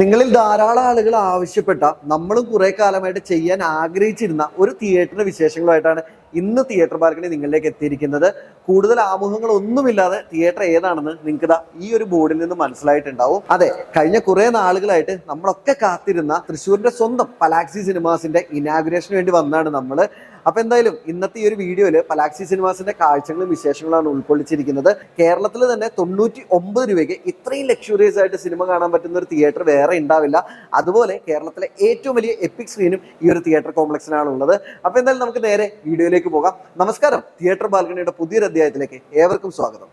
നിങ്ങളിൽ ധാരാളം ആളുകൾ ആവശ്യപ്പെട്ട നമ്മളും കുറെ കാലമായിട്ട് ചെയ്യാൻ ആഗ്രഹിച്ചിരുന്ന ഒരു തിയേറ്ററിന്റെ വിശേഷങ്ങളുമായിട്ടാണ് ഇന്ന് തിയേറ്റർ പാർക്കിന് നിങ്ങളിലേക്ക് എത്തിയിരിക്കുന്നത്. കൂടുതൽ ആമുഖങ്ങൾ ഒന്നുമില്ലാതെ തിയേറ്റർ ഏതാണെന്ന് നിങ്ങൾക്ക് ഇതാ ഈ ഒരു ബോർഡിൽ നിന്ന് മനസ്സിലായിട്ടുണ്ടാവും. അതെ കഴിഞ്ഞ കുറെ നാളുകളായിട്ട് നമ്മളൊക്കെ കാത്തിരുന്ന തൃശ്ശൂരിന്റെ സ്വന്തം പലാക്സി സിനിമാസിന്റെ ഇനാഗുറേഷന് വേണ്ടി വന്നാണ് നമ്മൾ അപ്പൊ എന്തായാലും ഇന്നത്തെ ഈ ഒരു വീഡിയോയിൽ പലാക്സി സിനിമാസിന്റെ കാഴ്ചകളും വിശേഷങ്ങളാണ് ഉൾക്കൊള്ളിച്ചിരിക്കുന്നത്. കേരളത്തിൽ തന്നെ തൊണ്ണൂറ്റി ഒമ്പത് രൂപയ്ക്ക് ഇത്രയും ലക്ഷറിയസ് ആയിട്ട് സിനിമ കാണാൻ പറ്റുന്ന ഒരു തിയേറ്റർ വേറെ ഉണ്ടാവില്ല. അതുപോലെ കേരളത്തിലെ ഏറ്റവും വലിയ എപ്പിക് സ്ക്രീനും ഈ ഒരു തിയേറ്റർ കോംപ്ലക്സിനാണ് ഉള്ളത്. അപ്പൊ എന്തായാലും നമുക്ക് നേരെ വീഡിയോയിലേക്ക് പോകാം. നമസ്കാരം. തിയേറ്റർ ബാൽക്കണിയുടെ പുതിയൊരു അധ്യായത്തിലേക്ക് ഏവർക്കും സ്വാഗതം.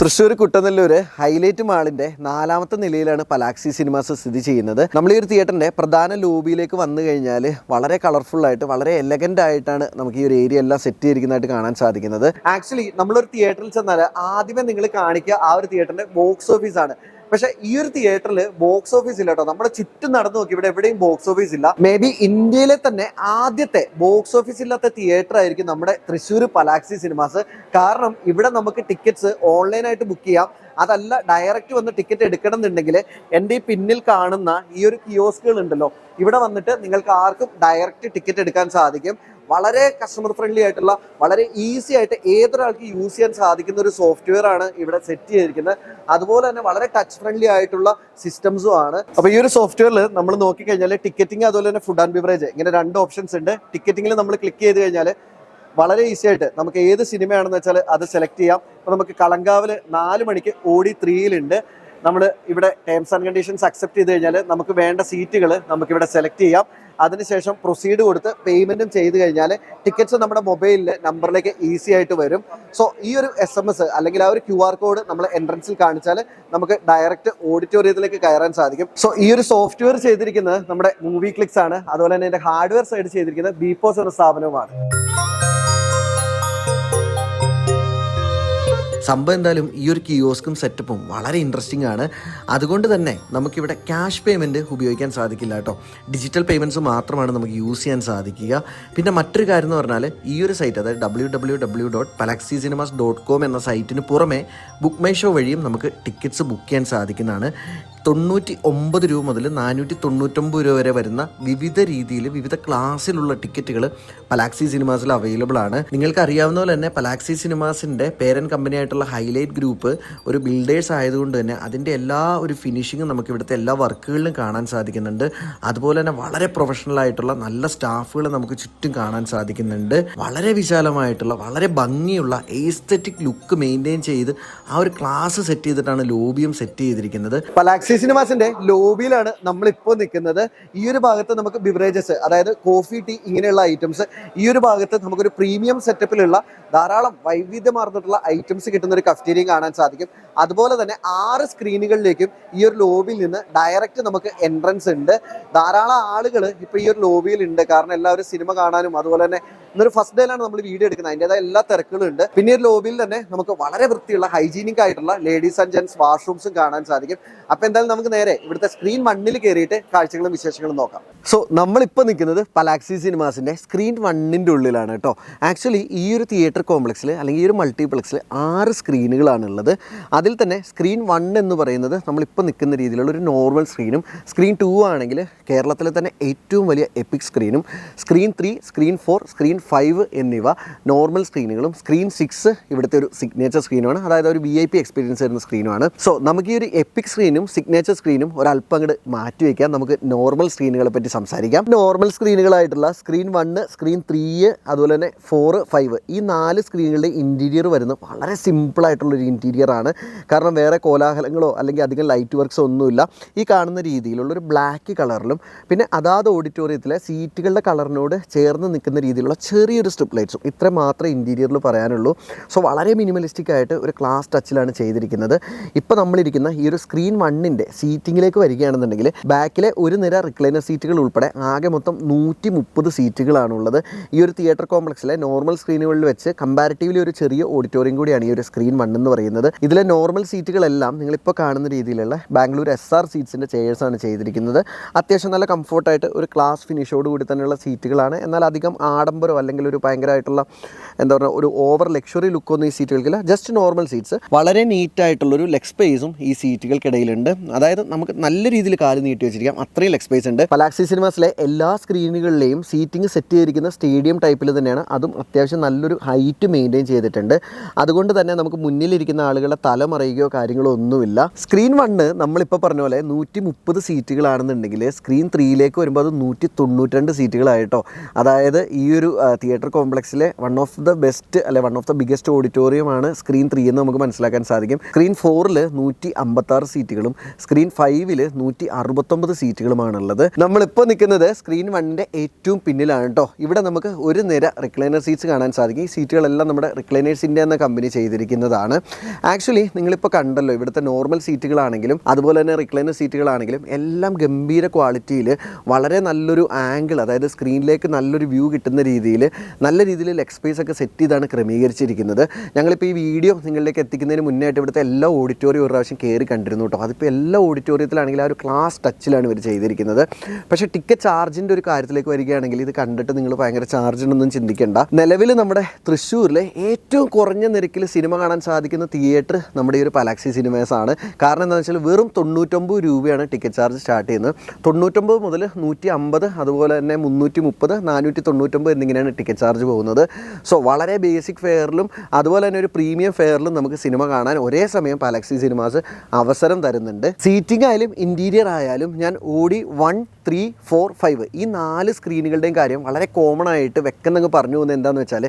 തൃശ്ശൂർ കുട്ടനെല്ലൂര് ഹൈലൈറ്റ് മാളിന്റെ നാലാമത്തെ നിലയിലാണ് പലാക്സി സിനിമാസ് സ്ഥിതി ചെയ്യുന്നത്. നമ്മൾ ഈ ഒരു തിയേറ്ററിന്റെ പ്രധാന ലോബിയിലേക്ക് വന്നു കഴിഞ്ഞാൽ വളരെ കളർഫുൾ ആയിട്ട് വളരെ എലഗന്റ് ആയിട്ടാണ് നമുക്ക് ഈ ഒരു ഏരിയ എല്ലാം സെറ്റ് ചെയ്തിരിക്കുന്നതായിട്ട് കാണാൻ സാധിക്കുന്നത്. ആക്ച്വലി നമ്മളൊരു തിയേറ്ററിൽ ചെന്നാൽ ആദ്യമേ നിങ്ങൾ കാണിക്കുക ആ ഒരു തിയേറ്ററിന്റെ ബോക്സ് ഓഫീസാണ് പക്ഷെ ഈ ഒരു തിയേറ്ററിൽ ബോക്സ് ഓഫീസ് ഇല്ല കേട്ടോ. നമ്മുടെ ചുറ്റും നടന്നു നോക്കി ഇവിടെ എവിടെയും ബോക്സ് ഓഫീസ് ഇല്ല. മേ ബി ഇന്ത്യയിലെ തന്നെ ആദ്യത്തെ ബോക്സ് ഓഫീസ് ഇല്ലാത്ത തിയേറ്റർ ആയിരിക്കും നമ്മുടെ തൃശ്ശൂർ പലാക്സി സിനിമാസ് കാരണം ഇവിടെ നമുക്ക് ടിക്കറ്റ്സ് ഓൺലൈനായിട്ട് ബുക്ക് ചെയ്യാം. അതല്ല ഡയറക്റ്റ് വന്ന് ടിക്കറ്റ് എടുക്കണം എന്നുണ്ടെങ്കിൽ എന്റെ ഈ പിന്നിൽ കാണുന്ന ഈ ഒരു കിയോസ്കുകൾ ഉണ്ടല്ലോ ഇവിടെ വന്നിട്ട് നിങ്ങൾക്ക് ആർക്കും ഡയറക്റ്റ് ടിക്കറ്റ് എടുക്കാൻ സാധിക്കും. വളരെ കസ്റ്റമർ ഫ്രണ്ട്ലി ആയിട്ടുള്ള വളരെ ഈസി ആയിട്ട് ഏതൊരാൾക്ക് യൂസ് ചെയ്യാൻ സാധിക്കുന്ന ഒരു സോഫ്റ്റ്വെയർ ആണ് ഇവിടെ സെറ്റ് ചെയ്തിരിക്കുന്നത്. അതുപോലെ തന്നെ വളരെ ടച്ച് ഫ്രണ്ട്ലി ആയിട്ടുള്ള സിസ്റ്റംസും ആണ്. അപ്പൊ ഈ ഒരു സോഫ്റ്റ്വെയറിൽ നമ്മൾ നോക്കിക്കഴിഞ്ഞാൽ ടിക്കറ്റിംഗ് അതുപോലെ തന്നെ ഫുഡ് ആൻഡ് ബിവറേജ് ഇങ്ങനെ രണ്ട് ഓപ്ഷൻസ് ഉണ്ട്. ടിക്കറ്റിംഗിൽ നമ്മൾ ക്ലിക്ക് ചെയ്ത് കഴിഞ്ഞാൽ വളരെ ഈസി ആയിട്ട് നമുക്ക് ഏത് സിനിമയാണെന്ന് വെച്ചാൽ അത് സെലക്ട് ചെയ്യാം. അപ്പൊ നമുക്ക് കളങ്കാവിൽ നാല് മണിക്ക് ഓടി ത്രീയിലുണ്ട് നമ്മൾ ഇവിടെ ടേംസ് ആൻഡ് കണ്ടീഷൻസ് അക്സെപ്റ്റ് ചെയ്ത് കഴിഞ്ഞാൽ നമുക്ക് വേണ്ട സീറ്റുകൾ നമുക്കിവിടെ സെലക്ട് ചെയ്യാം. അതിനുശേഷം പ്രൊസീഡ് കൊടുത്ത് പേയ്മെന്റും ചെയ്ത് കഴിഞ്ഞാൽ ടിക്കറ്റ്സ് നമ്മുടെ മൊബൈലിൽ നമ്പറിലേക്ക് ഈസി ആയിട്ട് വരും. സോ ഈ ഒരു എസ് എം എസ് അല്ലെങ്കിൽ ആ ഒരു ക്യു ആർ കോഡ് നമ്മൾ എൻട്രൻസിൽ കാണിച്ചാൽ നമുക്ക് ഡയറക്റ്റ് ഓഡിറ്റോറിയത്തിലേക്ക് കയറാൻ സാധിക്കും. സോ ഈ ഒരു സോഫ്റ്റ്വെയർ ചെയ്തിരിക്കുന്നത് നമ്മുടെ മൂവി ക്ലിക്സ് ആണ്. അതുപോലെ തന്നെ എന്റെ ഹാർഡ്വെയർ സൈഡ് ചെയ്തിരിക്കുന്നത് ബിപോസ് എന്ന സ്ഥാപനവുമാണ്. സംഭവം എന്തായാലും ഈ ഒരു കിയോസ്കും സെറ്റപ്പും വളരെ ഇൻട്രസ്റ്റിംഗ് ആണ്. അതുകൊണ്ട് തന്നെ നമുക്കിവിടെ ക്യാഷ് പേയ്മെന്റ് ഉപയോഗിക്കാൻ സാധിക്കില്ല കേട്ടോ. ഡിജിറ്റൽ പേയ്മെന്റ്സ് മാത്രമാണ് നമുക്ക് യൂസ് ചെയ്യാൻ സാധിക്കുക. പിന്നെ മറ്റൊരു കാര്യം എന്ന് പറഞ്ഞാൽ ഈ ഒരു സൈറ്റ് അതായത് W W W dot Palaxy cinemas dot com എന്ന സൈറ്റിന് പുറമെ ബുക്ക് മൈ ഷോ വഴിയും നമുക്ക് ടിക്കറ്റ്സ് ബുക്ക് ചെയ്യാൻ സാധിക്കുന്നതാണ്. തൊണ്ണൂറ്റി ഒമ്പത് രൂപ മുതൽ നാനൂറ്റി തൊണ്ണൂറ്റൊമ്പത് രൂപ വരെ വരുന്ന വിവിധ രീതിയിൽ വിവിധ ക്ലാസ്സിലുള്ള ടിക്കറ്റുകൾ പലാക്സി സിനിമാസിൽ അവൈലബിൾ ആണ്. നിങ്ങൾക്ക് അറിയാവുന്ന പോലെ തന്നെ പലാക്സി സിനിമാസിന്റെ പേരൻ കമ്പനിയായിട്ടുള്ള ഹൈലൈറ്റ് ഗ്രൂപ്പ് ഒരു ബിൽഡേഴ്സ് ആയതുകൊണ്ട് തന്നെ അതിന്റെ എല്ലാ ഒരു ഫിനിഷിങ്ങും നമുക്ക് ഇവിടുത്തെ എല്ലാ വർക്കുകളിലും കാണാൻ സാധിക്കുന്നുണ്ട്. അതുപോലെ തന്നെ വളരെ പ്രൊഫഷണൽ ആയിട്ടുള്ള നല്ല സ്റ്റാഫുകൾ നമുക്ക് ചുറ്റും കാണാൻ സാധിക്കുന്നുണ്ട്. വളരെ വിശാലമായിട്ടുള്ള വളരെ ഭംഗിയുള്ള എസ്തറ്റിക് ലുക്ക് മെയിന്റെയിൻ ചെയ്ത് ആ ഒരു ക്ലാസ് സെറ്റ് ചെയ്തിട്ടാണ് ലോബിയും സെറ്റ് ചെയ്തിരിക്കുന്നത്. പലാക്സി സിനിമാസിന്റെ ലോബിയിലാണ് നമ്മൾ ഇപ്പോൾ നിൽക്കുന്നത്. ഈ ഒരു ഭാഗത്ത് നമുക്ക് ബിവറേജസ് അതായത് കോഫി ടീ ഇങ്ങനെയുള്ള ഐറ്റംസ് ഈ ഒരു ഭാഗത്ത് നമുക്കൊരു പ്രീമിയം സെറ്റപ്പിലുള്ള ധാരാളം വൈവിധ്യമാർന്നിട്ടുള്ള ഐറ്റംസ് കിട്ടുന്ന ഒരു കഫ്റ്റീരിയം കാണാൻ സാധിക്കും. അതുപോലെ തന്നെ ആറ് സ്ക്രീനുകളിലേക്കും ഈ ഒരു ലോബിയിൽ നിന്ന് ഡയറക്റ്റ് നമുക്ക് എൻട്രൻസ് ഉണ്ട്. ധാരാളം ആളുകൾ ഇപ്പോൾ ഈ ഒരു ലോബിയിൽ ഉണ്ട്. കാരണം എല്ലാവരും സിനിമ കാണാനും അതുപോലെ തന്നെ ഇന്നൊരു ഫസ്റ്റ് ഡേയിലാണ് നമ്മൾ വീഡിയോ എടുക്കുന്നത്. അതിന്റെതായ എല്ലാ തിരക്കുകളും ഉണ്ട്. പിന്നെ ഒരു ലോബിയിൽ തന്നെ നമുക്ക് വളരെ വൃത്തിയുള്ള ഹൈജീനിക് ആയിട്ടുള്ള ലേഡീസ് ആൻഡ് ജെൻസ് വാഷ്റൂംസും കാണാൻ സാധിക്കും. അപ്പൊ എന്തായാലും നമുക്ക് നേരെ ഇവിടുത്തെ സ്ക്രീൻ മണ്ണിൽ കയറിയിട്ട് കാഴ്ചകളും വിശേഷങ്ങളും നോക്കാം. സോ നമ്മളിപ്പോൾ നിൽക്കുന്നത് പലാക്സി സിനിമാസിന്റെ സ്ക്രീൻ വണ്ണിന്റെ ഉള്ളിലാണ് കേട്ടോ. ആക്ച്വലി ഈ ഒരു തിയേറ്റർ കോംപ്ലക്സിൽ അല്ലെങ്കിൽ ഈ ഒരു മൾട്ടിപ്ലക്സിൽ ആറ് സ്ക്രീനുകളാണ് ഉള്ളത് അതിൽ തന്നെ സ്ക്രീൻ വൺ എന്ന് പറയുന്നത് നമ്മളിപ്പോൾ നിൽക്കുന്ന രീതിയിലുള്ള ഒരു നോർമൽ സ്ക്രീനും സ്ക്രീൻ ടു ആണെങ്കിൽ കേരളത്തിലെ തന്നെ ഏറ്റവും വലിയ epic സ്ക്രീനും screen three screen four screen five എന്നിവ നോർമൽ സ്ക്രീനുകളും സ്ക്രീൻ സിക്സ് ഇവിടുത്തെ ഒരു സിഗ്നേച്ചർ സ്ക്രീനുമാണ് അതായത് ഒരു വി ഐ പി എക്സ്പീരിയൻസ് വരുന്ന സ്ക്രീനുമാണ് സോ നമുക്ക് ഈ ഒരു എപ്പിക് സ്ക്രീനും സിഗ്നേച്ചർ സ്ക്രീനും ഒരല്പം അങ്ങോട്ട് മാറ്റി വയ്ക്കാം നമുക്ക് നോർമൽ സ്ക്രീനുകളെ പറ്റി സംസാരിക്കാം. നോർമൽ സ്ക്രീനുകളായിട്ടുള്ള സ്ക്രീൻ വണ്ണ് സ്ക്രീൻ ത്രീ അതുപോലെ തന്നെ ഫോർ ഫൈവ് ഈ നാല് സ്ക്രീനുകളുടെ ഇന്റീരിയർ വരുന്നത് വളരെ ഇന്റീരിയർ ആണ്. കാരണം വേറെ കോലാഹലങ്ങളോ അല്ലെങ്കിൽ അധികം ലൈറ്റ് വർക്ക്സോ ഒന്നുമില്ല. ഈ കാണുന്ന രീതിയിലുള്ള ഒരു ബ്ലാക്ക് കളറിലും പിന്നെ അതാത് ഓഡിറ്റോറിയത്തിലെ സീറ്റുകളുടെ കളറിനോട് ചേർന്ന് നിൽക്കുന്ന രീതിയിലുള്ള ചെറിയൊരു സ്ട്രിപ്പ് ലൈറ്റ്സും ഇത്ര മാത്രമേ ഇന്റീരിയറിൽ പറയാനുള്ളൂ. സോ വളരെ മിനിമലിസ്റ്റിക് ആയിട്ട് ഒരു ക്ലാസ് ടച്ചിലാണ് ചെയ്തിരിക്കുന്നത്. ഇപ്പോൾ നമ്മളിരിക്കുന്ന ഈ ഒരു സ്ക്രീൻ വണ്ണിന്റെ സീറ്റിങ്ങിലേക്ക് വരികയാണെന്നുണ്ടെങ്കിൽ ബാക്കിലെ ഒരു നിര റിക്ലൈനർ സീറ്റുകൾ ഉൾപ്പെടെ ആകെ മൊത്തം നൂറ്റി മുപ്പത് സീറ്റുകളാണുള്ളത് ഈ ഒരു തിയേറ്റർ കോംപ്ലക്സിലെ നോർമൽ സ്ക്രീനുകളിൽ വെച്ച് കമ്പാരിറ്റീവ്ലി ഒരു ചെറിയ ഓഡിറ്റോറിയം കൂടിയാണ് ഈ ഒരു സ്ക്രീൻ വൺ എന്ന് പറയുന്നത്. ഇതിലെ നോർമൽ സീറ്റുകളെല്ലാം നിങ്ങളിപ്പോൾ കാണുന്ന രീതിയിലുള്ള ബാംഗ്ലൂർ എസ് ആർ സീറ്റ്സിന്റെ ചെയേഴ്സാണ് ചെയ്തിരിക്കുന്നത്. അത്യാവശ്യം നല്ല കംഫോർട്ടായിട്ട് ഒരു ക്ലാസ് ഫിനിഷോട് കൂടി തന്നെയുള്ള സീറ്റുകളാണ് എന്നാൽ അധികം ആഡംബരമോ അല്ലെങ്കിൽ ഒരു ഭയങ്കരമായിട്ടുള്ള എന്താ പറയുക ഒരു ഓവർ ലക്ഷറി ലുക്കൊന്നും ഈ സീറ്റുകൾക്കില്ല ജസ്റ്റ് നോർമൽ സീറ്റ്സ് വളരെ നീറ്റായിട്ടുള്ളൊരു ലെഗ് സ്പേസും ഈ സീറ്റുകൾക്കിടയിലുണ്ട് അതായത് നമുക്ക് നല്ല രീതിയിൽ കാൽ നീട്ടി വെച്ചിരിക്കാം. അത്രയും ലെഗ് സ്പേസ് ഉണ്ട്. പലാക്സി സിനിമാസിലെ എല്ലാ സ്ക്രീനുകളിലെയും സീറ്റിംഗ് സെറ്റ് ചെയ്തിരിക്കുന്ന സ്റ്റേഡിയം ടൈപ്പിൽ തന്നെയാണ്. അതും അത്യാവശ്യം നല്ലൊരു ഹൈറ്റ് മെയിന്റെയിൻ ചെയ്തിട്ടുണ്ട്. അതുകൊണ്ട് തന്നെ നമുക്ക് മുന്നിലിരിക്കുന്ന ആളുകളുടെ തലമറിയുകയോ കാര്യങ്ങളോ ഒന്നുമില്ല. സ്ക്രീൻ വണ്ണ് നമ്മളിപ്പോൾ പറഞ്ഞ പോലെ നൂറ്റി മുപ്പത് സീറ്റുകളാണെന്നുണ്ടെങ്കിൽ സ്ക്രീൻ ത്രീയിലേക്ക് വരുമ്പോൾ അത് നൂറ്റി തൊണ്ണൂറ്റിരണ്ട് സീറ്റുകളായിട്ടോ അതായത് ഈ ഒരു തിയേറ്റർ കോംപ്ലക്സിലെ വൺ ഓഫ് ദ ബെസ്റ്റ് അല്ലെ വൺ ഓഫ് ദ ബിഗസ്റ്റ് ഓഡിറ്റോറിയമാണ് സ്ക്രീൻ ത്രീ എന്ന് നമുക്ക് മനസ്സിലാക്കാൻ സാധിക്കും. സ്ക്രീൻ ഫോറിൽ നൂറ്റി അമ്പത്താറ് സീറ്റുകളും സ്ക്രീൻ ഫൈവിൽ നൂറ്റി അറുപത്തൊമ്പത് സീറ്റുകളുമാണുള്ളത് നമ്മളിപ്പോൾ നിൽക്കുന്നത് സ്ക്രീൻ വണ്ണിന്റെ ഏറ്റവും പിന്നിലാണ് കേട്ടോ ഇവിടെ നമുക്ക് ഒരു നിര റിക്ലൈനർ സീറ്റ്സ് കാണാൻ സാധിക്കും. ഈ സീറ്റുകളെല്ലാം നമ്മുടെ റിക്ലൈനേഴ്സിന്റെ എന്ന കമ്പനി ചെയ്തിരിക്കുന്നതാണ്. ആക്ച്വലി നിങ്ങളിപ്പോൾ കണ്ടല്ലോ ഇവിടുത്തെ നോർമൽ സീറ്റുകളാണെങ്കിലും അതുപോലെ തന്നെ റിക്ലൈനർ സീറ്റുകളാണെങ്കിലും എല്ലാം ഗംഭീര ക്വാളിറ്റിയിൽ വളരെ നല്ലൊരു ആംഗിൾ അതായത് സ്ക്രീനിലേക്ക് നല്ലൊരു വ്യൂ കിട്ടുന്ന രീതിയിൽ നല്ല രീതിയിൽ ലെഗ് സ്പേസ് ഒക്കെ സെറ്റ് ചെയ്താണ് ക്രമീകരിച്ചിരിക്കുന്നത്. ഞങ്ങളിപ്പോൾ ഈ വീഡിയോ നിങ്ങളിലേക്ക് എത്തിക്കുന്നതിന് മുന്നേ ഇവിടുത്തെ എല്ലാ ഓഡിറ്റോറിയം ഒരു പ്രാവശ്യം കയറി കണ്ടിരുന്നു കേട്ടോ. അതിപ്പോൾ എല്ലാ ഓഡിറ്റോറിയത്തിലാണെങ്കിൽ ആ ഒരു ക്ലാസ് ടച്ചിലാണ് ഇവർ ചെയ്തിരിക്കുന്നത്. പക്ഷേ ടിക്കറ്റ് ചാർജിന്റെ ഒരു കാര്യത്തിലേക്ക് വരികയാണെങ്കിൽ ഇത് കണ്ടിട്ട് നിങ്ങൾ ഭയങ്കര ചാർജിനൊന്നും ചിന്തിക്കേണ്ട. നിലവിൽ നമ്മുടെ തൃശ്ശൂരിലെ ഏറ്റവും കുറഞ്ഞ നിരക്കിൽ സിനിമ കാണാൻ സാധിക്കുന്ന തിയേറ്റർ നമ്മുടെ ഈ ഒരു പലാക്സി സിനിമേഴ്സ് ആണ്. കാരണം എന്താണെന്ന് വെച്ചാൽ വെറും തൊണ്ണൂറ്റൊമ്പത് രൂപയാണ് ടിക്കറ്റ് ചാർജ് സ്റ്റാർട്ട് ചെയ്യുന്നത്. തൊണ്ണൂറ്റൊമ്പത് മുതൽ നൂറ്റി അമ്പത് അതുപോലെ തന്നെ മുന്നൂറ്റി മുപ്പത് നാനൂറ്റി തൊണ്ണൂറ്റൊമ്പത് എന്നിങ്ങനെയാണ് ടിക്കറ്റ് ചാർജ് പോകുന്നത്. സോ വളരെ ബേസിക് ഫെയറിലും അതുപോലെ തന്നെ ഒരു പ്രീമിയം ഫെയറിലും നമുക്ക് സിനിമ കാണാൻ ഒരേ സമയം പാലക്സി സിനിമാസ് അവസരം തരുന്നുണ്ട്. സീറ്റിംഗ് ആയാലും ഇന്റീരിയർ ആയാലും ഞാൻ ഓടി വൺ ത്രീ ഫോർ ഫൈവ് ഈ നാല് സ്ക്രീനുകളുടെയും കാര്യം വളരെ കോമൺ ആയിട്ട് വെക്കുന്നങ്ങ് പറഞ്ഞു പോകുന്നത് എന്താണെന്ന് വെച്ചാൽ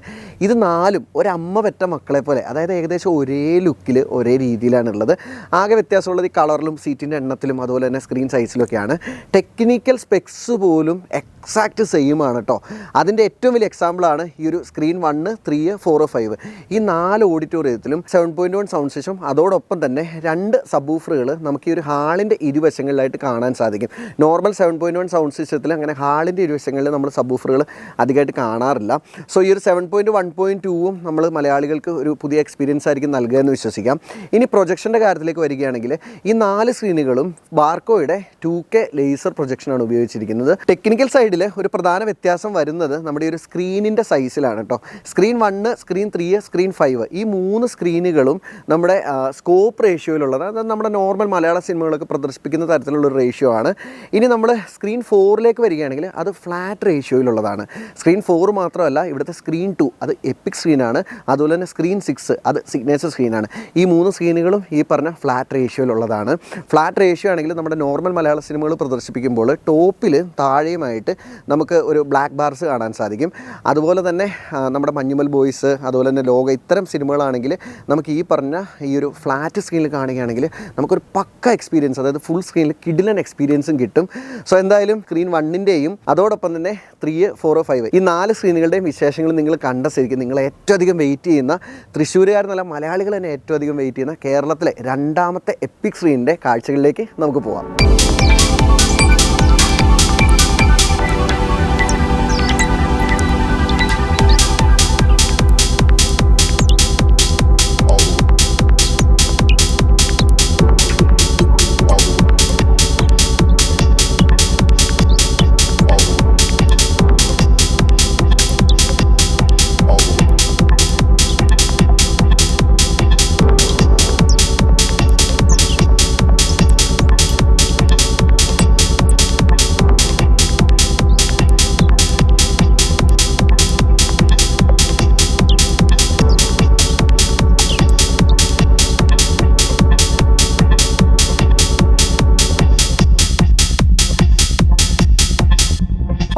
ഇത് നാലും ഒരമ്മ പെറ്റ മക്കളെ പോലെ അതായത് ഏകദേശം ഒരേ ലുക്കിൽ ഒരേ രീതിയിലാണുള്ളത് ആകെ വ്യത്യാസമുള്ളത് ഈ കളറിലും സീറ്റിന്റെ എണ്ണത്തിലും അതുപോലെ തന്നെ സ്ക്രീൻ സൈസിലൊക്കെയാണ് ടെക്നിക്കൽ സ്പെക്സ് പോലും എക്സാക്റ്റ് സെയിം ആണ് കേട്ടോ അതിന്റെ ഏറ്റവും വലിയ എക്സാമ്പിളാണ് ഈ ഒരു screen one three four five ഈ നാല് ഓഡിറ്റോറിയത്തിലും seven point one sound system അതോടൊപ്പം തന്നെ രണ്ട് സബൂഫറുകൾ നമുക്ക് ഈ ഒരു ഹാളിന്റെ ഇരുവശങ്ങളിലായിട്ട് കാണാൻ സാധിക്കും. Normal seven point one sound സിസ്റ്റത്തിൽ അങ്ങനെ ഹാളിന്റെ ഇരുവശങ്ങളിൽ നമ്മൾ സബൂഫറുകൾ അധികമായിട്ട് കാണാറില്ല. സോ ഈ ഒരു സെവൻ പോയിന്റ് വൺ പോയിന്റ് ടൂവും നമ്മൾ മലയാളികൾക്ക് ഒരു പുതിയ എക്സ്പീരിയൻസ് ആയിരിക്കും നൽകുക എന്ന് വിശ്വസിക്കാം. ഇനി പ്രൊജക്ഷന്റെ കാര്യത്തിലേക്ക് വരികയാണെങ്കിൽ ഈ നാല് സ്ക്രീനുകളും ബാർക്കോയുടെ ടു കെ ലേസർ പ്രൊജക്ഷനാണ് ഉപയോഗിച്ചിരിക്കുന്നത്. ടെക്നിക്കൽ സൈഡിൽ ഒരു പ്രധാന വ്യത്യാസം വരുന്നത് നമ്മുടെ ഈ ഒരു സ്ക്രീനിന്റെ സൈസിലാണ് കേട്ടോ. Screen one screen three screen five ഈ മൂന്ന് സ്ക്രീനുകളും നമ്മുടെ സ്കോപ്പ് റേഷ്യോയിലുള്ളത് അതായത് നമ്മുടെ നോർമൽ മലയാള സിനിമകളൊക്കെ പ്രദർശിപ്പിക്കുന്ന തരത്തിലുള്ള ഒരു റേഷ്യോ ആണ്. ഇനി നമ്മൾ സ്ക്രീൻ ഫോറിലേക്ക് വരികയാണെങ്കിൽ അത് ഫ്ലാറ്റ് റേഷ്യോയിലുള്ളതാണ് സ്ക്രീൻ ഫോർ മാത്രമല്ല ഇവിടുത്തെ സ്ക്രീൻ ടു അത് എപ്പിക് സ്ക്രീനാണ് അതുപോലെ തന്നെ സ്ക്രീൻ സിക്സ് അത് സിഗ്നേച്ചർ സ്ക്രീനാണ് ഈ മൂന്ന് സ്ക്രീനുകളും ഈ പറഞ്ഞ ഫ്ലാറ്റ് റേഷ്യോയിലുള്ളതാണ് ഫ്ലാറ്റ് റേഷ്യോ ആണെങ്കിൽ നമ്മുടെ നോർമൽ മലയാള സിനിമകൾ പ്രദർശിപ്പിക്കുമ്പോൾ ടോപ്പിൽ താഴെയുമായിട്ട് നമുക്ക് ഒരു ബ്ലാക്ക് ബാർസ് കാണാൻ സാധിക്കും. അതുപോലെ തന്നെ നമ്മുടെ മഞ്ഞുമൽ ബോയ്സ് അതുപോലെ തന്നെ ലോക ഇത്തരം സിനിമകളാണെങ്കിൽ നമുക്ക് ഈ പറഞ്ഞ ഈ ഒരു ഫ്ലാറ്റ് സ്ക്രീനിൽ കാണുകയാണെങ്കിൽ നമുക്കൊരു പക്ക എക്സ്പീരിയൻസ് അതായത് ഫുൾ സ്ക്രീനിൽ കിഡിലൻ എക്സ്പീരിയൻസും കിട്ടും. സോ എന്തായാലും സ്ക്രീൻ വണ്ണിന്റെയും അതോടൊപ്പം തന്നെ ത്രീ ഫോർ ഫൈവ് ഈ നാല് സ്ക്രീനുകളുടെയും വിശേഷങ്ങൾ നിങ്ങൾ കണ്ട ശരിക്കും നിങ്ങൾ ഏറ്റവും അധികം വെയിറ്റ് ചെയ്യുന്ന തൃശ്ശൂരുകാരെന്നല്ല മലയാളികൾ തന്നെ ഏറ്റവും അധികം വെയിറ്റ് ചെയ്യുന്ന കേരളത്തിലെ രണ്ടാമത്തെ എപ്പിക് സ്ക്രീനിന്റെ കാഴ്ചകളിലേക്ക് നമുക്ക് പോവാം.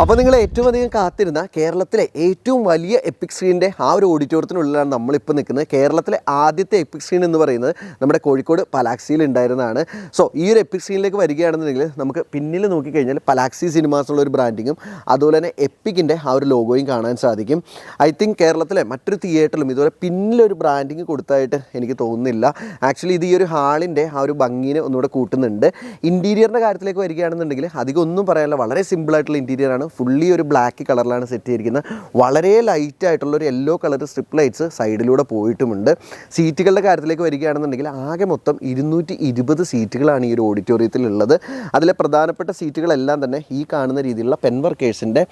അപ്പോൾ നിങ്ങൾ ഏറ്റവും അധികം കാത്തിരുന്ന കേരളത്തിലെ ഏറ്റവും വലിയ എപ്പിക് സ്ക്രീനിന്റെ ആ ഒരു ഓഡിറ്റോറിയത്തിനുള്ളിലാണ് നമ്മളിപ്പോൾ നിൽക്കുന്നത്. കേരളത്തിലെ ആദ്യത്തെ എപ്പിക് സ്ക്രീൻ എന്ന് പറയുന്നത് നമ്മുടെ കോഴിക്കോട് പലാക്സിയിൽ ഉണ്ടായിരുന്നതാണ്. സോ ഈ ഒരു എപ്പിക് സ്ക്രീനിലേക്ക് വരികയാണെന്നുണ്ടെങ്കിൽ നമുക്ക് പിന്നിൽ നോക്കിക്കഴിഞ്ഞാൽ പലാക്സി സിനിമാസ് എന്നുള്ള ഒരു ബ്രാൻഡിങ്ങും അതുപോലെ തന്നെ എപ്പിക്കിന്റെ ആ ഒരു ലോഗോയും കാണാൻ സാധിക്കും. ഐ തിങ്ക് കേരളത്തിലെ മറ്റൊരു തിയേറ്ററിലും ഇതുപോലെ പിന്നിലൊരു ബ്രാൻഡിങ് കൊടുത്തായിട്ട് എനിക്ക് തോന്നുന്നില്ല. ആക്ച്വലി ഇത് ഈ ഒരു ഹാളിന്റെ ആ ഒരു ഭംഗിനെ ഒന്നുകൂടെ കൂട്ടുന്നുണ്ട്. ഇന്റീരിയറിന്റെ കാര്യത്തിലേക്ക് വരികയാണെന്നുണ്ടെങ്കിൽ അധികം ഒന്നും പറയാനില്ല. വളരെ സിമ്പിളായിട്ടുള്ള ഇന്റീരിയറാണ് ഫുള്ളി ഒരു ബ്ലാക്ക് കളറിലാണ് സെറ്റ് ചെയ്തിരിക്കുന്നത്. വളരെ ലൈറ്റ് ആയിട്ടുള്ള ഒരു യെല്ലോ കളർ സ്ട്രിപ്പ് ലൈറ്റ്സ് സൈഡിലൂടെ പോയിട്ടുമുണ്ട്. സീറ്റുകളുടെ കാര്യത്തിലേക്ക് വരികയാണെന്നുണ്ടെങ്കിൽ ആകെ മൊത്തം ഇരുന്നൂറ്റി ഇരുപത് സീറ്റുകളാണ് ഈ ഒരു ഓഡിറ്റോറിയത്തിൽ ഉള്ളത് അതിലെ പ്രധാനപ്പെട്ട സീറ്റുകളെല്ലാം തന്നെ ഈ കാണുന്ന രീതിയിലുള്ള പെൻ വർക്കേഴ്സിന്റെ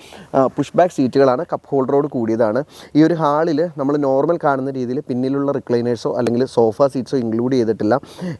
പുഷ് ബാക്ക് സീറ്റുകളാണ് കപ്പ് ഹോൾഡറോട് കൂടിയതാണ്. ഈ ഒരു ഹാളിൽ നമ്മൾ നോർമൽ കാണുന്ന രീതിയിൽ പിന്നിലുള്ള റിക്ലൈനേഴ്സോ അല്ലെങ്കിൽ സോഫ സീറ്റ്സോ ഇൻക്ലൂഡ് ചെയ്തിട്ടില്ല.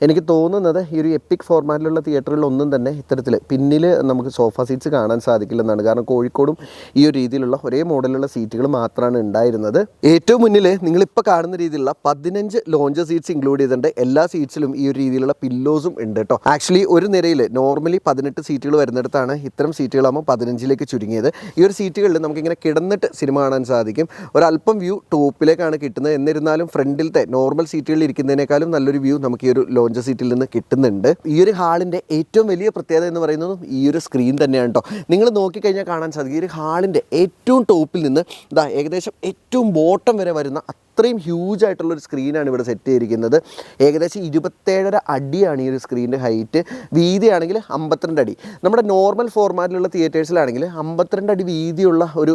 എനിക്ക് തോന്നുന്നത് ഈ ഒരു എപ്പിക് ഫോർമാറ്റിലുള്ള തിയേറ്ററുകളിലൊന്നും തന്നെ ഇത്തരത്തിൽ പിന്നിൽ നമുക്ക് സോഫ സീറ്റ്സ് കാണാൻ സാധിക്കില്ലെന്നാണ്. കാരണം കോഴിക്കോടും ഈ ഒരു രീതിയിലുള്ള ഒരേ മോഡലുള്ള സീറ്റുകൾ മാത്രമാണ് ഉണ്ടായിരുന്നത് ഏറ്റവും മുന്നിൽ നിങ്ങളിപ്പോൾ കാണുന്ന രീതിയിലുള്ള പതിനഞ്ച് ലോഞ്ച് സീറ്റ്സ് ഇൻക്ലൂഡ് ചെയ്തിട്ടുണ്ട്. എല്ലാ സീറ്റ്സിലും ഈ ഒരു രീതിയിലുള്ള പില്ലോസും ഉണ്ട് കേട്ടോ ആക്ച്വലി ഒരു നിരയിൽ നോർമലി പതിനെട്ട് സീറ്റുകൾ വരുന്നിടത്താണ് ഇത്തരം സീറ്റുകളാകുമ്പോൾ പതിനഞ്ചിലേക്ക് ചുരുങ്ങിയത്. ഈ ഒരു സീറ്റുകളിൽ നമുക്കിങ്ങനെ കിടന്നിട്ട് സിനിമ കാണാൻ സാധിക്കും. ഒരല്പം വ്യൂ ടോപ്പിലേക്കാണ് കിട്ടുന്നത്. എന്നിരുന്നാലും ഫ്രണ്ടിലത്തെ നോർമൽ സീറ്റുകളിൽ ഇരിക്കുന്നതിനേക്കാളും നല്ലൊരു വ്യൂ നമുക്ക് ഈ ഒരു ലോഞ്ച് സീറ്റിൽ നിന്ന് കിട്ടുന്നുണ്ട്. ഈ ഒരു ഹാളിന്റെ ഏറ്റവും വലിയ പ്രത്യേകത എന്ന് പറയുന്നതും ഈ ഒരു സ്ക്രീൻ തന്നെയാണ് കേട്ടോ നിങ്ങൾ നോക്കിക്കഴിഞ്ഞാൽ കാണാൻ സാധിക്കും. ഈ ഹാളിന്റെ ഏറ്റവും ടോപ്പിൽ നിന്ന് ഇതാ ഏകദേശം ഏറ്റവും ബോട്ടം വരെ വരുന്ന അത്രയും ഹ്യൂജ് ആയിട്ടുള്ള ഒരു സ്ക്രീനാണ് ഇവിടെ സെറ്റ് ചെയ്തിരിക്കുന്നത്. ഏകദേശം ഇരുപത്തേഴര അടിയാണ് ഈ ഒരു സ്ക്രീനിന്റെ ഹൈറ്റ് വീതിയാണെങ്കിൽ അമ്പത്തിരണ്ട് അടി. നമ്മുടെ നോർമൽ ഫോർമാറ്റിലുള്ള തിയേറ്റേഴ്സിലാണെങ്കിൽ അമ്പത്തിരണ്ട് അടി വീതിയുള്ള ഒരു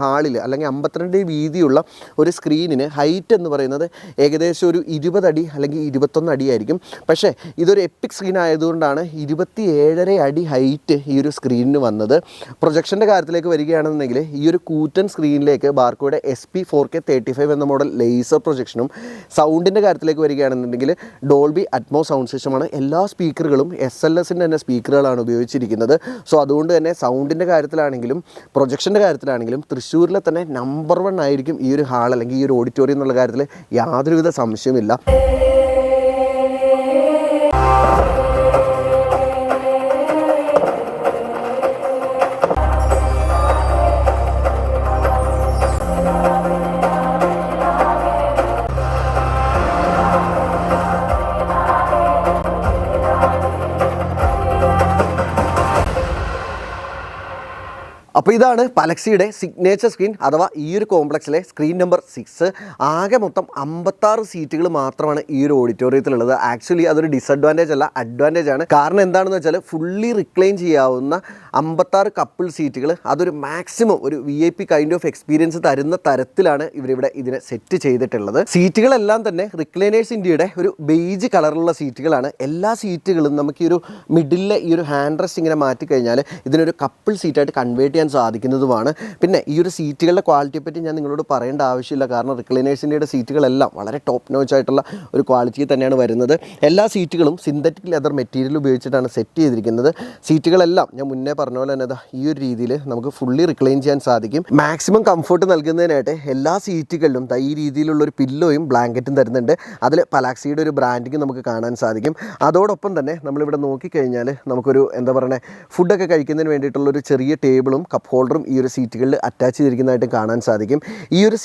ഹാളിൽ അല്ലെങ്കിൽ അമ്പത്തിരണ്ട് അടി വീതിയുള്ള ഒരു സ്ക്രീനിന് ഹൈറ്റ് എന്ന് പറയുന്നത് ഏകദേശം ഒരു ഇരുപതടി അല്ലെങ്കിൽ ഇരുപത്തൊന്ന് അടിയായിരിക്കും പക്ഷേ ഇതൊരു എപ്പിക് സ്ക്രീൻ ആയതുകൊണ്ടാണ് ഇരുപത്തി ഏഴര അടി ഹൈറ്റ് ഈ ഒരു സ്ക്രീനിന് വന്നത്. പ്രൊജക്ഷന്റെ കാര്യത്തിലേക്ക് വരികയാണെന്നുണ്ടെങ്കിൽ ഈ ഒരു കൂറ്റൻ സ്ക്രീനിലേക്ക് ബാർക്കോയുടെ S P four K thirty five എന്ന മോഡൽ ലേസർ പ്രൊജക്ഷനും സൗണ്ടിന്റെ കാര്യത്തിലേക്ക് വരികയാണെന്നുണ്ടെങ്കിൽ ഡോൾബി അറ്റ്മോ സൗണ്ട് സിസ്റ്റമാണ് എല്ലാ സ്പീക്കറുകളും എസ് എൽ എസിന്റെ തന്നെ സ്പീക്കറുകളാണ് ഉപയോഗിച്ചിരിക്കുന്നത്. സോ അതുകൊണ്ട് തന്നെ സൗണ്ടിന്റെ കാര്യത്തിലാണെങ്കിലും പ്രൊജക്ഷന്റെ കാര്യത്തിലാണെങ്കിലും തൃശ്ശൂരിലെ തന്നെ നമ്പർ വൺ ആയിരിക്കും ഈ ഒരു ഹാൾ അല്ലെങ്കിൽ ഈ ഒരു ഓഡിറ്റോറിയം എന്നുള്ള കാര്യത്തിൽ യാതൊരുവിധ സംശയമില്ല അപ്പോൾ ഇതാണ് പലക്സിയുടെ സിഗ്നേച്ചർ സ്ക്രീൻ അഥവാ ഈ ഒരു കോംപ്ലക്സിലെ സ്ക്രീൻ നമ്പർ സിക്സ് ആകെ മൊത്തം അമ്പത്താറ് സീറ്റുകൾ മാത്രമാണ് ഈ ഒരു ഓഡിറ്റോറിയത്തിലുള്ളത് ആക്ച്വലി അതൊരു ഡിസഡ്വാന്റേജ് അല്ല അഡ്വാന്റേജ് ആണ്. കാരണം എന്താണെന്ന് വെച്ചാൽ ഫുള്ളി റിക്ലൈൻ ചെയ്യാവുന്ന അമ്പത്താറ് കപ്പിൾ സീറ്റുകൾ അതൊരു മാക്സിമം ഒരു V I P kind of experience തരുന്ന തരത്തിലാണ് ഇവരിവിടെ ഇതിനെ സെറ്റ് ചെയ്തിട്ടുള്ളത്. സീറ്റുകളെല്ലാം തന്നെ റിക്ലൈനേഴ്സ് ഇന്ത്യയുടെ ഒരു ബേജ് കളറുള്ള സീറ്റുകളാണ്. എല്ലാ സീറ്റുകളും നമുക്ക് ഈ ഒരു മിഡിലെ ഈ ഒരു ഹാൻഡ് റെസ്റ്റ് ഇങ്ങനെ മാറ്റി കഴിഞ്ഞാൽ ഇതിനൊരു കപ്പിൾ സീറ്റായിട്ട് കൺവേർട്ട് ചെയ്യാൻ സാധിക്കുന്നതുമാണ്. പിന്നെ ഈ ഒരു സീറ്റുകളുടെ ക്വാളിറ്റിയെ പറ്റി ഞാൻ നിങ്ങളോട് പറയേണ്ട ആവശ്യമില്ല. കാരണം റിക്ലൈനേഴ്സിന്റെ സീറ്റുകളെല്ലാം വളരെ ടോപ്പ് നോച്ച് ആയിട്ടുള്ള ഒരു ക്വാളിറ്റി തന്നെയാണ് വരുന്നത്. എല്ലാ സീറ്റുകളും സിന്തറ്റിക് ലെതർ മെറ്റീരിയൽ ഉപയോഗിച്ചിട്ടാണ് സെറ്റ് ചെയ്തിരിക്കുന്നത്. സീറ്റുകളെല്ലാം ഞാൻ മുന്നേ പറഞ്ഞ പോലെ തന്നെ ഈ ഒരു രീതിയിൽ നമുക്ക് ഫുള്ളി റിക്ലൈൻ ചെയ്യാൻ സാധിക്കും. മാക്സിമം കംഫർട്ട് നൽകുന്നതിനായിട്ട് എല്ലാ സീറ്റുകളിലും ഈ രീതിയിലുള്ള ഒരു പില്ലോയും ബ്ലാങ്കറ്റും തരുന്നുണ്ട്. അതിൽ പലാക്സിയുടെ ഒരു ബ്രാൻഡിങ് നമുക്ക് കാണാൻ സാധിക്കും. അതോടൊപ്പം തന്നെ നമ്മളിവിടെ നോക്കിക്കഴിഞ്ഞാൽ നമുക്കൊരു എന്താ പറയുക ഫുഡൊക്കെ കഴിക്കുന്നതിന് വേണ്ടിയിട്ടുള്ള ഒരു ചെറിയ ടേബിളും കപ്പ് ഹോൾഡറും ഈ ഒരു സീറ്റുകളിൽ അറ്റാച്ച് ചെയ്തിരിക്കുന്നതായിട്ട് കാണാൻ സാധിക്കും. ഈ ഒരു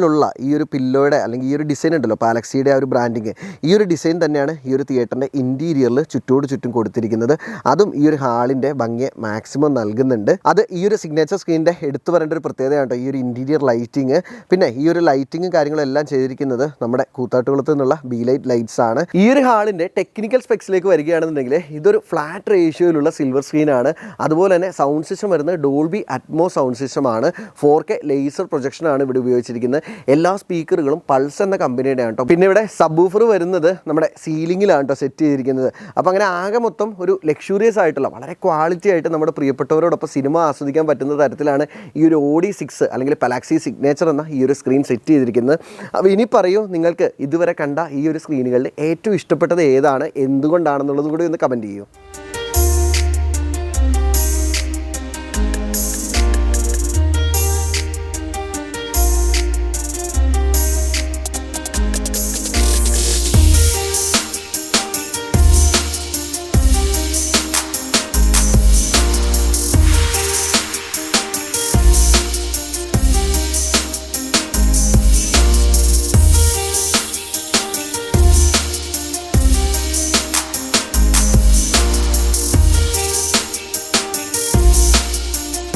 സീറ്റുകളിലുള്ള ഈ ഒരു പില്ലോയുടെ അല്ലെങ്കിൽ ഈ ഒരു ഡിസൈൻ ഉണ്ടല്ലോ പാലക്സിയുടെ ആ ഒരു ബ്രാൻഡിങ് ഈ ഒരു ഡിസൈൻ തന്നെയാണ് ഈ ഒരു തിയേറ്ററിന്റെ ഇന്റീരിയറിൽ ചുറ്റോട് ചുറ്റും കൊടുത്തിരിക്കുന്നത്. അതും ഈ ഒരു ഹാളിന്റെ ഭംഗിയെ മാക്സിമം നൽകുന്നുണ്ട്. അത് ഈ ഒരു സിഗ്നേച്ചർ സ്ക്രീനിന്റെ എടുത്തു പറയേണ്ട ഒരു പ്രത്യേകതയാണ് ഈ ഒരു ഇന്റീരിയർ ലൈറ്റിങ് പിന്നെ ഈ ഒരു ലൈറ്റിങ്ങും കാര്യങ്ങളെല്ലാം ചെയ്തിരിക്കുന്നത് നമ്മുടെ കൂത്താട്ടുകുളത്ത് നിന്നുള്ള ബി ലൈറ്റ് ലൈറ്റ്സ് ആണ്. ഈ ഒരു ഹാളിന്റെ ടെക്നിക്കൽ സ്പെക്സിലേക്ക് വരികയാണെന്നുണ്ടെങ്കിൽ ഇതൊരു ഫ്ലാറ്റ് റേഷ്യോയിലുള്ള സിൽവർ സ്ക്രീനാണ് അതുപോലെ തന്നെ സൗണ്ട് സിസ്റ്റം വരുന്നത് ഡോൾബി അറ്റ്മോ സൗണ്ട് സിസ്റ്റമാണ് ഫോർ കെ ലേസർ പ്രൊജക്ഷനാണ് ഇവിടെ ഉപയോഗിച്ചിരിക്കുന്നത്. എല്ലാ സ്പീക്കറുകളും പൾസ് എന്ന കമ്പനിയുടെ ആണ് കേട്ടോ. പിന്നെ ഇവിടെ സബൂഫർ വരുന്നത് നമ്മുടെ സീലിംഗിലാണ് കേട്ടോ സെറ്റ് ചെയ്തിരിക്കുന്നത്. അപ്പോൾ അങ്ങനെ ആകെ മൊത്തം ഒരു ലക്ഷൂറിയസ് ആയിട്ടുള്ള വളരെ ക്വാളിറ്റി ആയിട്ട് നമ്മുടെ പ്രിയപ്പെട്ടവരോടൊപ്പം സിനിമ ആസ്വദിക്കാൻ പറ്റുന്ന തരത്തിലാണ് ഈ ഒരു ഓഡി സിക്സ് അല്ലെങ്കിൽ പലാക്സി സിഗ്നേച്ചർ എന്ന ഈ ഒരു സ്ക്രീൻ സെറ്റ് ചെയ്തിരിക്കുന്നത്. അപ്പോൾ ഇനി പറയൂ നിങ്ങൾക്ക് ഇതുവരെ കണ്ട ഈ ഒരു സ്ക്രീനുകളിൽ ഏറ്റവും ഇഷ്ടപ്പെട്ടത് ഏതാണ് എന്തുകൊണ്ടാണെന്നുള്ളത് കൂടി ഒന്ന് കമന്റ് ചെയ്യൂ.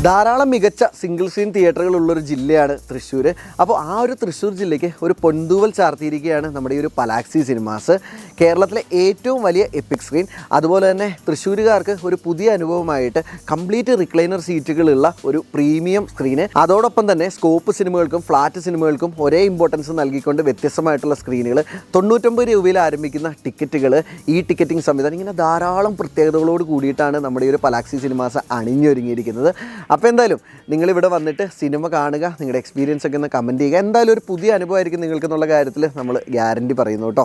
ധാരാളം മികച്ച സിംഗിൾ സീൻ തിയേറ്ററുകൾ ഉള്ളൊരു ജില്ലയാണ് തൃശ്ശൂർ അപ്പോൾ ആ ഒരു തൃശ്ശൂർ ജില്ലയ്ക്ക് ഒരു പൊന്തൂവൽ ചാർത്തിയിരിക്കുകയാണ് നമ്മുടെ ഈ ഒരു പലാക്സി സിനിമാസ്. കേരളത്തിലെ ഏറ്റവും വലിയ എപ്പിക് സ്ക്രീൻ അതുപോലെ തന്നെ തൃശ്ശൂരുകാർക്ക് ഒരു പുതിയ അനുഭവമായിട്ട് കംപ്ലീറ്റ് റിക്ലൈനർ സീറ്റുകളുള്ള ഒരു പ്രീമിയം സ്ക്രീന് അതോടൊപ്പം തന്നെ സ്കോപ്പ് സിനിമകൾക്കും ഫ്ലാറ്റ് സിനിമകൾക്കും ഒരേ ഇമ്പോർട്ടൻസ് നൽകിക്കൊണ്ട് വ്യത്യസ്തമായിട്ടുള്ള സ്ക്രീനുകൾ തൊണ്ണൂറ്റൊമ്പത് രൂപയിൽ ആരംഭിക്കുന്ന ടിക്കറ്റുകൾ ഈ ടിക്കറ്റിംഗ് സംവിധാനം ഇങ്ങനെ ധാരാളം പ്രത്യേകതകളോട് കൂടിയിട്ടാണ് നമ്മുടെ ഈ ഒരു പലാക്സി സിനിമാസ് അണിഞ്ഞൊരുങ്ങിയിരിക്കുന്നത്. അപ്പോൾ എന്തായാലും നിങ്ങളിവിടെ വന്നിട്ട് സിനിമ കാണുക നിങ്ങളുടെ എക്സ്പീരിയൻസ് ഒക്കെ ഒന്ന് കമന്റ് ചെയ്യുക. എന്തായാലും ഒരു പുതിയ അനുഭവമായിരിക്കും നിങ്ങൾക്ക് എന്നുള്ള കാര്യത്തിൽ നമ്മൾ ഗ്യാരണ്ടി പറയുന്നു കേട്ടോ.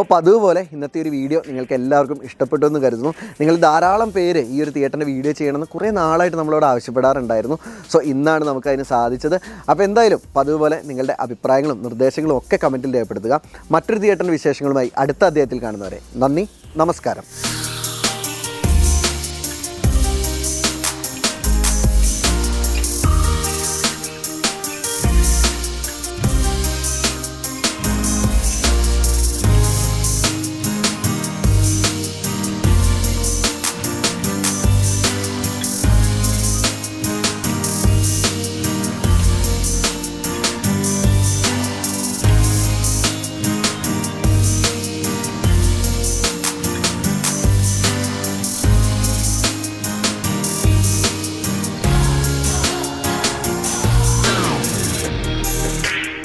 അപ്പോൾ അതുപോലെ ഇന്നത്തെ ഒരു വീഡിയോ നിങ്ങൾക്ക് എല്ലാവർക്കും ഇഷ്ടപ്പെട്ടു എന്ന് കരുതുന്നു. നിങ്ങൾ ധാരാളം പേര് ഈ ഒരു തിയേറ്ററിന്റെ വീഡിയോ ചെയ്യണമെന്ന് കുറേ നാളായിട്ട് നമ്മളോട് ആവശ്യപ്പെടാറുണ്ടായിരുന്നു. സോ ഇന്നാണ് നമുക്ക് അതിന് സാധിച്ചത്. അപ്പോൾ എന്തായാലും പതിവ് പോലെ നിങ്ങളുടെ അഭിപ്രായങ്ങളും നിർദ്ദേശങ്ങളും ഒക്കെ കമന്റിൽ രേഖപ്പെടുത്തുക. മറ്റൊരു തിയേറ്ററിന്റെ വിശേഷങ്ങളുമായി അടുത്ത അദ്ദേഹത്തിൽ കാണുന്നവരെ. നന്ദി നമസ്കാരം.